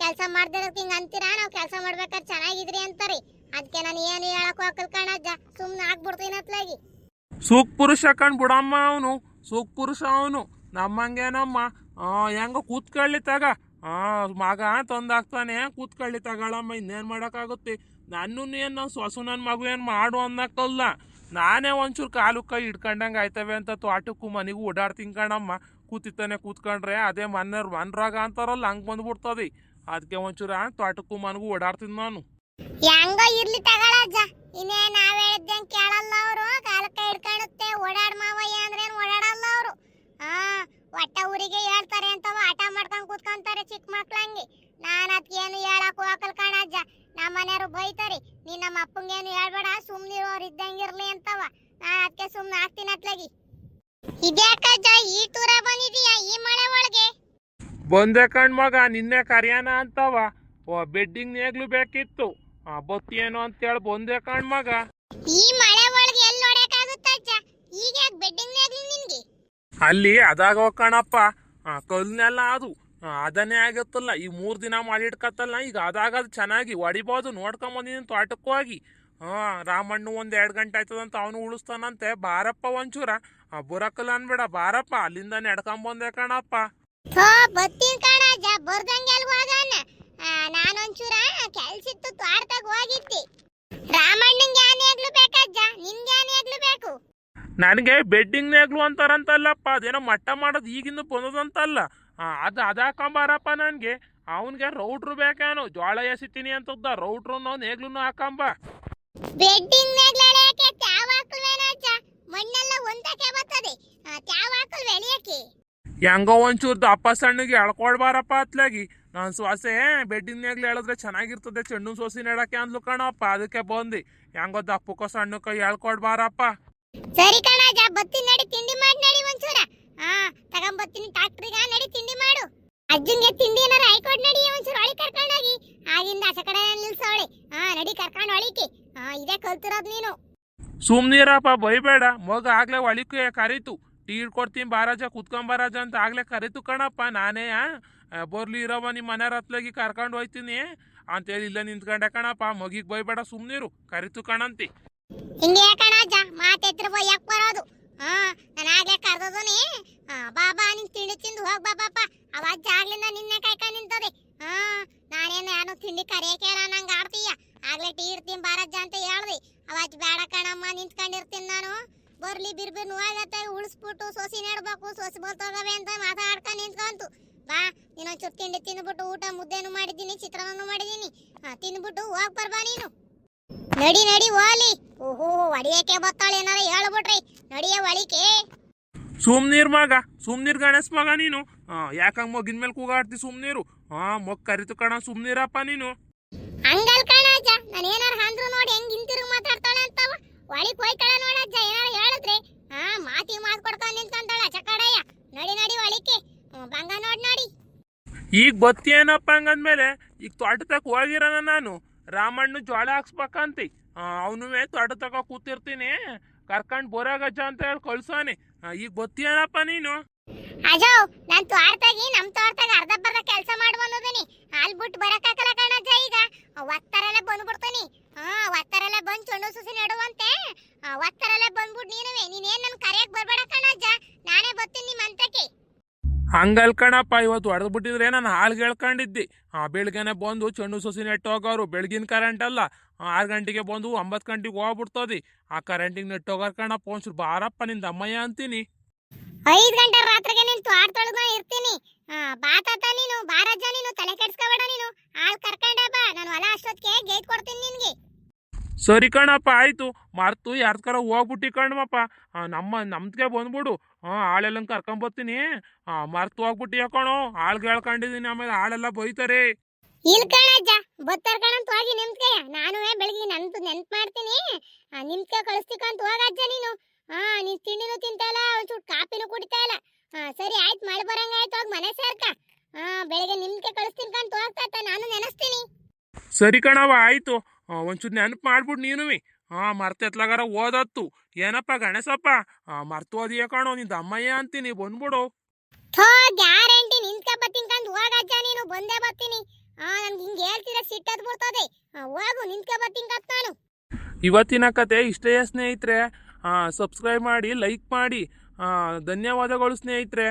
ಕೆಲಸ ಮಾಡ್ದಿರೋದಕ್ಕೆ ಹಿಂಗ ಅಂತೀರಾ? ನಾವು ಕೆಲಸ ಮಾಡ್ಬೇಕಾದ್ರೆ ಚೆನ್ನಾಗಿದ್ರಿ ಅಂತಾರೆ. ಅದಕ್ಕೆ ನಾನು ಏನು ಹೇಳಕ್ ಹೋಗಲ್ ಕಣಜ್ಜ ಸುಮ್ನೆ ಆಗ್ಬಿಡ್ತೀನಿ ಅತ್ಲಾಗಿ. ಸೂಕ್ ಪುರುಷ ಕಣ್ ಬಿಡಮ್ಮ ಅವನು. ಸೂಕ್ ಪುರುಷ ಅವನು. ನಮ್ಮಂಗೇನಮ್ಮ ಹೆಂಗೋ ಕೂತ್ಕೊಳ್ಳಿ ತಗ. ಆ, ಮಗ ತಂದಾಗ್ತಾನೆ ಕೂತ್ಕೊಳ್ಳಿ ತಗೊಳಮ್ಮ, ಇನ್ನೇನು ಮಾಡೋಕ್ಕಾಗುತ್ತೆ? ನನ್ನೂ ಏನು ನನ್ನ ಸೊಸು ನನ್ನ ಮಗು ಏನು ಮಾಡು ಅನ್ನಕ್ಕಲ್ಲ. ನಾನೇ ಒಂಚೂರು ಕಾಲು ಕೈ ಹಿಡ್ಕೊಂಡಂಗೆ ಆಯ್ತವೆ ಅಂತ ತೋಟಕ್ಕೂ ಮನೆಗೂ ಓಡಾಡ್ತೀನಿ ಕಣಮ್ಮ. ಕೂತಿತ್ತಾನೆ ಕೂತ್ಕೊಂಡ್ರೆ ಅದೇ ಮನ್ನರ್ ಮನ್ರಾಗ ಅಂತಾರಲ್ಲ, ಹಂಗೆ ಬಂದ್ಬಿಡ್ತದೆ. ಅದಕ್ಕೆ ಒಂಚೂರು ತೋಟಕ್ಕೂ ಮನೆಗೂ ಓಡಾಡ್ತೀನಿ ನಾನು. ಹೆಂಗೋ ಇರ್ಲಿ ಕೇಳಲ್ಲ ಅವರು. ಕಾಲಕ್ಕ ಓಡಾಡ್ ಅಂದ್ರೇನ್ ಓಡಾಡಲ್ಲ ಅವರು ಹಾ ಒಟ್ಟ ಊರಿಗೆ ಹೇಳ್ತಾರೆ ಅಂತವ ಆಟ ಮಾಡ್ಕೊಂಡ್ ಕೂತ್ಕೊಂತಾರೆ ಚಿಕ್ಕ ಮಕ್ಳಂಗೆ ನಾನ್ ಅದ್ಕೇನು ಹೇಳಕ್ ಹೋಗಲ್ ಕಣಜ್ಜ ನಮ್ಮ ಮನೆಯವರು ಬೈತಾರೆ ನೀನ್ ನಮ್ಮ ಅಪ್ಪಂಗೇನು ಹೇಳ್ಬೇಡ ಸುಮ್ನಿರೋರು ಇದ್ದಂಗಿರ್ಲಿ ಅಂತವ ನಾನ್ ಅದಕ್ಕೆ ಸುಮ್ನೆ ಆಗ್ತೀನಿ ಅತ್ಲಾಗಿ ಇದ್ಯಾಕಜ್ಜ ಈ ಟೂರ ಬಂದಿದೀಯಾ ಈ ಮಳೆ ಒಳಗೆ ಬಂದೆ ಕಣ್ ಮಗ ನಿನ್ನೆ ಕರಿಯಾನ ಅಂತವ. ಓ ಬೆಡ್ಡಿಂಗ್ ನೇಗ್ಲು ಬೇಕಿತ್ತು. ಆ ಅಂತ ಹೇಳಿ ಬಂದೆ ಕಣ್ ಮಗ. ಈ ಮಳೆ ಒಳಗೆ ಎಲ್ಲಿ ನೋಡಕ್ಕಾಗುತ್ತಜ್ಜ ಈಗ ಯಾಕೆ ಬೆಡ್ಡಿಂಗ್ ನಿನ್ಗೆ? ಅಲ್ಲಿ ಅದಾಗ ಕಣಪ್ಪ. ಕಲ್ನೆಲ್ಲ ಅದು. ಅದನ್ನೇ ಆಗತ್ತಲ್ಲ. ಈ ಮೂರು ದಿನ ಮಾಡಿಟ್ಕತ್ತಲ್ಲ ಈಗ ಅದಾಗ ಅದು ಚೆನ್ನಾಗಿ ಹೊಡಿಬೋದು ನೋಡ್ಕೊಂಬಂದಿನ ತೋಟಕ್ಕೆ ಹೋಗಿ. ಹಾಂ ರಾಮಣ್ಣ ಒಂದು ಎರಡು ಗಂಟೆ ಆಯ್ತದಂತ ಅವನು ಉಳಿಸ್ತಾನಂತೆ. ಬಾರಪ್ಪ ಒಂಚೂರ. ಆ, ಬುರಕ್ಕಲ್ಲ ಅನ್ಬೇಡ ಬಾರಪ್ಪ. ಅಲ್ಲಿಂದ ನಡ್ಕೊಂಬಂದೆ ಕಣಪ್ಪ. ಥೋ ಬತ್ತೀನಿ ಕಣ ಜಾ ಬರ್ದಂಗೆ ಅಲ್ಲಿ ಹೋಗಾನ ನಾನೊಂಚೂರ ಕೆಲ್ಸಿತ್ತು ತೋಟದಾಗ ಹೋಗಿದ್ದೆ. ರಾಮಣ್ಣಂಗೆ ಆನೆಗ್ಲು ಬೇಕಜ್ಜ ನಿನ್ಗೆ ಆನೆಗ್ಲು ಬೇಕು? ನನಗೆ ಬೆಡ್ಡಿಂಗ್ ನೇಗ್ಲು ಅಂತಾರಂತಲ್ಲಪ್ಪ ಅದೇನೋ ಮಟ್ಟ ಮಾಡೋದು ಈಗಿಂದ ಬಂದದಂತಲ್ಲ. ಅದು ಅದಾಕಂಬಾರಪ್ಪ ನನಗೆ. ಅವನಿಗೆ ರೌಟ್ರು ಬೇಕಾನು ಜೋಳ ಎಸಿತೀನಿ ಅಂತದ್ದ ರೌಟ್ರು ನೇಗ್ಲು ಹಾಕಂಬ. ಬೆಡ್ಡಿಂಗ್ ಮೇಗ್ಲಕ್ಕೆ ತ್ಯಾವ ಹಾಕಲ್ವೇನಜ್ಜ ಮಣ್ಣೆಲ್ಲ ಒಂದಕ್ಕೆ ಬರ್ತದೆ. ತ್ಯಾವ ಹಾಕಲ್ ಬೆಳೆಯಕ್ಕೆ ಹೆಂಗೋ ಒಂಚೂರು ದಪ್ಪ ಸಣ್ಣಗೆ ಎಳ್ಕೊಡ್ಬಾರಪ್ಪ ಅತ್ಲಾಗಿ. ನಾನು ಸೊಸೆ ಬೆಡ್ಡಿನಾಗ್ಲಿ ಹೇಳಿದ್ರೆ ಚೆನ್ನಾಗಿರ್ತದೆ ಚೆಂಡು ಸೋಸಿ ನೆಡಕ್ಕೆ ಅಂದ್ಲು ಕಣಪ್ಪ ಅದಕ್ಕೆ ಬಂದು. ಹೆಂಗೋ ದಪ್ಪಕ್ಕೋ ಸಣ್ಣಕ್ಕೋ ಹೇಳ್ಕೊಡ್ಬಾರಪ್ಪ ಸರಿ ಕಣಜ ಬತ್ತಿ ನಡಿ ತಿಂಡಿ ಮಾಡಿ ನಡಿ ಒಂಚೂರ. ಹಾ ತಗೊಂಬತ್ತೀನಿ ಟ್ಯಾಕ್ಟ್ರಿಗ ನಡಿ ತಿಂಡಿ ಮಾಡು. ಅಜ್ಜಂಗೆ ತಿಂಡಿ ಏನಾರ ಹಾಕೊಡ್ ನಡಿ ಒಂಚೂರು ಹೊಳಿ ಕರ್ಕೊಂಡೋಗಿ ಆಗಿಂದ ಆಚೆ ಕಡೆ ನಿಲ್ಸವಳಿ ಹಾ ನಡಿ ಕರ್ಕೊಂಡು ಹೊಳಿಕಿ. ಹಾ ಇದೇ ಕಲ್ತಿರೋದು ನೀನು. ಸುಮ್ನಿರಪ್ಪ ಬೈಬೇಡ. ಮಗ ಆಗ್ಲೇ ಒಳಿಕೆ ಕರೀತು. ಟೀ ಇಡ್ಕೊಡ್ತೀನಿ ಬಾರಾಜ ಕುತ್ಕೊಂಬಾರಾಜ ಅಂತ ಆಗಲೇ ಕರೀತು ಕಣಪ್ಪ ನಾನೇ ಬರ್ಲಿ ಇರವ ನಿಮ್ಮ ಮನೆಯವ್ರ ಹತ್ಲಾಗಿ ಕರ್ಕೊಂಡು ಹೋಯ್ತೀನಿ. ಅಂತೇಳಿ ಇಲ್ಲ ನಿಂತ್ಕೊಂಡೆ ಕಣಪ್ಪ, ಮಗಿಗೆ ಬೈಬೇಡ ಸುಮ್ನಿರು, ಕರೀತು ಕಣಂತಿ. ಹಿಂಗೆ ಕಣಜ್ಜ ಮಾತೆತ್ರ ಯಾಕೆ ಬರೋದು? ಹಾ ನಾನು ಆಗ್ಲೇ ಕರ್ದೋದನಿ ನೀ? ಬಾಬಾ ನಿನ್ ತಿಂಡಿ ತಿಂದು ಹೋಗ್ ಬಾಬಾಪ್ಪ ಅವಾಜ್ ಆಗ್ಲಿಂದ ನಿನ್ನೆ ಕಾಯ್ಕ ನಿಂತದೆ. ಹಾ ನಾನೇನು ಯಾರು ತಿಂಡಿ ಕರೆಯ ಕೇಳ ನಂಗೆ ಆಡ್ತೀಯ? ಆಗ್ಲೇ ಟೀ ಇರ್ತೀನಿ ಬಾರಜ್ಜ ಅಂತ ಹೇಳ್ದಿ. ಅವಾಜ್ ಬೇಡ ಕಣಮ್ಮ, ನಿಂತ್ಕೊಂಡಿರ್ತೀನಿ ನಾನು. ಬರ್ಲಿ ಬಿರ್ಬಿ ನೋವಾಗತ್ತೆ ಉಳಿಸ್ಬಿಟ್ಟು ಸೊಸಿ ನೆಡ್ಬೇಕು ಸೊಸಿ ಬೋಲ್ತೋಗವೆ ಅಂತ ಮಾತಾಡ್ಕ ನಿಂತ್ಕೊಂತು. ಬಾ ನೀನೊಂಚೂರು ತಿಂಡಿ ತಿಂದ್ಬಿಟ್ಟು ಊಟ ಮುದ್ದೆನೂ ಮಾಡಿದ್ದೀನಿ ಚಿತ್ರಾನ್ನೂ ಮಾಡಿದ್ದೀನಿ. ಹಾ ತಿಂದ್ಬಿಟ್ಟು ಹೋಗಿ ಬರ್ಬಾ ನೀನು. ನಡಿ ನಡಿ ಓಲಿ. ಓಹೋ ಹೊಡಿಯಕ್ಕೆ ಬತ್ತಾಳೆ ಏನಾರ ಹೇಳ್ಬಿಟ್ರಿ. ನಡಿಯ ಒಳಿಕೆ ಸುಮ್ನೀರ್ ಮಗ ಸುಮ್ನೀರ್ ಗಣೇಶ್ ಮಗ ನೀನು. ಯಾಕಂಗ್ ಮಗಿನ ಮೇಲೆ ಕೂಗಾಡ್ತಿ ಸುಮ್ನೀರು ಹಾ ಮಗ್ ಕರಿತು ಕಣ ಸುಮ್ನೀರಪ್ಪ ನೀನು. ಹಂಗಲ್ ಕಣಜ್ಜ ನಾನು ಏನಾರ ಅಂದ್ರು ನೋಡಿ ಹೆಂಗ್ ಹಿಂತಿರುಗಿ ಮಾತಾಡ್ತಾಳೆ ಒಳಿಕ್ ಹೋಯ್ತಾಳೆ ನೋಡಜ್ಜ ಏನಾರ ಹೇಳಿದ್ರಿ? ಹಾ ಮಾತಿ ಮಾತು ಕೊಡ್ಕೊಂಡು ನಿಂತ್ಕೊಂತಾಳ ಚಕಡಯ್ಯ. ನಡಿ ನಡಿ ಒಳಿಕೆ ಬಂಗ ನೋಡಿ ನೋಡಿ. ಈಗ ಗೊತ್ತೇನಪ್ಪ ಹಂಗಂದ್ಮೇಲೆ, ಈಗ ತೋಟ ತಕ ಹೋಗಿರೋಣ ನಾನು. ರಾಮಣ್ಣ ಜೋಳ ಹಾಕ್ಸ್ಬೇಕಂತಿ. ಅವನು ತೋಟ ತಕ ಕೂತಿರ್ತೀನಿ. ಕರ್ಕಂಡು ಬೋರಾಗಜ್ಜ ಅಂತ ಹೇಳಿ ಕಳ್ಸಾನೆ. ಈಗ ಗೊತ್ತೇನಪ್ಪ ನೀನು? ಅಜೋ ನಾನು ತೋಟದಾಗಿ ನಮ್ಮ ತೋಟದಾಗ ಅರ್ಧ ಬರ್ಧ ಕೆಲಸ ಮಾಡಿ ಬಂದದೀನಿ ಅಲ್ಲಿ ಬಿಟ್ಟು ಬರಕ್ಕಾಗಲ್ಲ ಕಣಜ ಈಗ. ಒತ್ತರಲ್ಲೇ ಬಂದ್ಬಿಡ್ತೀನಿ. ಹಾ ಒತ್ತರಲ್ಲೇ ಬಂದು ಚೊಂಡು ಸುಸಿ ನೆಡುವಂತೆ. ಒತ್ತರಲ್ಲೇ ಬಂದ್ಬಿಟ್ಟು ನೀನುವೆ. ನೀನೇನು ನನ್ನ ಕರೆಯಕ್ಕೆ ಬರಬೇಡ ಕಣಜ್ಜ ನಾನೇ ಬರ್ತೀನಿ ನಿಮ್ಮ ಅಂತಕ್ಕೆ ಹಂಗಲ್ ಕಣಪ್ಪ, ಇವತ್ತು ಹೊಡೆದು ಬಿಟ್ಟಿದ್ರೆ ನಾನು ಹೇಳ್ಕೊಂಡಿದ್ದಿ. ಆ, ಬೆಳಗ್ಗೆನೆ ಬಂದು ಚೆಂಡು ಸೊಸಿ ನೆಟ್ಟು ಹೋಗೋರು ಬೆಳಗಿನ ಕರೆಂಟ್ ಅಲ್ಲ. ಆರು ಗಂಟೆಗೆ ಬಂದು ಒಂಬತ್ತು ಗಂಟೆಗೆ ಹೋಗ್ಬಿಡ್ತದಿ. ಆ ಕರೆಂಟಿಗೆ ನೆಟ್ಟು ಕಣಪ್ಪ, ಒಂಚೂರು ಬಾರಪ್ಪ ನಿಂದ ಅಮ್ಮಯ್ಯ ಅಂತೀನಿ. ಐದ್ ಗಂಟೆ ರಾತ್ರಿಗೆ ನೀನ್ ತೋಟದೊಳಗ ಇರ್ತೀನಿ. ಆ, ಬಾ ತಾತ ನೀನು ಬಾರಜ್ಜ ನೀನು ತಲೆ ಕೆಡ್ಸ್ಕೊಬೇಡ ನೀನು. ಹಾಲ್ ಕರ್ಕೊಂಡೆ ಬಾ ನಾನು ಹೊಲ ಅಷ್ಟೊತ್ತಿಗೆ ಗೇಟ್ ಕೊಡ್ತೀನಿ ನಿನ್ಗೆ. ಸರಿ ಕಣಪ್ಪ ಆಯ್ತು. ಮರ್ತು ಯಾರ್ಕರ ಹೋಗ್ಬಿಟ್ಟಿ ಕಣ್ಮಪ್ಪ. ನಮ್ಮ ನಮ್ದ್ಗೆ ಬಂದ್ಬಿಡು. ಹಾಂ ಹಾಳೆಲ್ಲ ಕರ್ಕೊಂಬರ್ತೀನಿ ಹಾಂ ಮರ್ತು ಹೋಗ್ಬಿಟ್ಟಿ ಹಾಕೋಣ ಹಾಳು ಹೇಳ್ಕೊಂಡಿದ್ದೀನಿ ಆಮೇಲೆ ಹಾಳೆಲ್ಲ ಬೈತಾರೆ. ಇಲ್ ಕಣಜ್ಜ ಬತ್ತರ್ ಕಣಂತ ಹೋಗಿ ನಿಮ್ಗೆ ನಾನು ಬೆಳಿಗ್ಗೆ ನೆನ್ಪು ನೆನ್ಪು ಮಾಡ್ತೀನಿ. ನಿಮ್ಗೆ ಕಳಿಸ್ತಿಕಂತ ಹೋಗಜ್ಜ ನೀನು. ಹಾ ನೀನ್ ತಿಂಡಿನೂ ಒಂದು ಒಂಚೂರು ಕಾಪಿನೂ ಕುಡಿತಾ ಇಲ್ಲ ಹಾ ಸರಿ ಆಯ್ತು ಮಳೆ ಬರಂಗ ಆಯ್ತು ಹೋಗಿ ಮನೆ ಸೇರ್ಕ. ಹಾ ಬೆಳಿಗ್ಗೆ ನಿಮ್ಗೆ ಕಳಿಸ್ತಿನ್ಕಂತ ಹೋಗ್ತಾತ ನಾನು ನೆನೆಸ್ತೀನಿ. ಸರಿ ಕಣವ ಆಯ್ತು. ಒಂಚೂರು ನೆನಪು ಮಾಡ್ಬಿಟ್ಟು ನೀನುವಿ. ಹಾಂ ಮರ್ತೆತ್ಲಾಗಾರ ಓದತ್ತು. ಏನಪ್ಪ ಗಣೇಶಪ್ಪ? ಮರ್ತು ಓದಿಯ ಕಣೋ ನಿಂದ ಅಮ್ಮಯ್ಯ ಅಂತೀನಿ ಬಂದ್ಬಿಡು. ಥೋ ಗ್ಯಾರಂಟಿ ನಿಂತ್ಕ ಬತ್ತಿನ್ಕಂತ ಹೋಗಜ್ಜ ನೀನು ಬಂದೇ ಬರ್ತೀನಿ. ಆ ನನ್ಗೆ ಹಿಂಗೆ ಹೇಳ್ತೀರ ಸಿಟ್ಟದ್ ಬಿಡ್ತದೆ ಹೋಗು ನಿಂತ್ಕ ಬತ್ತಿನ್ಕಂತ ನಾನು. ಇವತ್ತಿನ ಕತೆ ಇಷ್ಟೇ ಸ್ನೇಹಿತರೆ. ಸಬ್ಸ್ಕ್ರೈಬ್ ಮಾಡಿ ಲೈಕ್ ಮಾಡಿ. ಧನ್ಯವಾದಗಳು ಸ್ನೇಹಿತರೆ.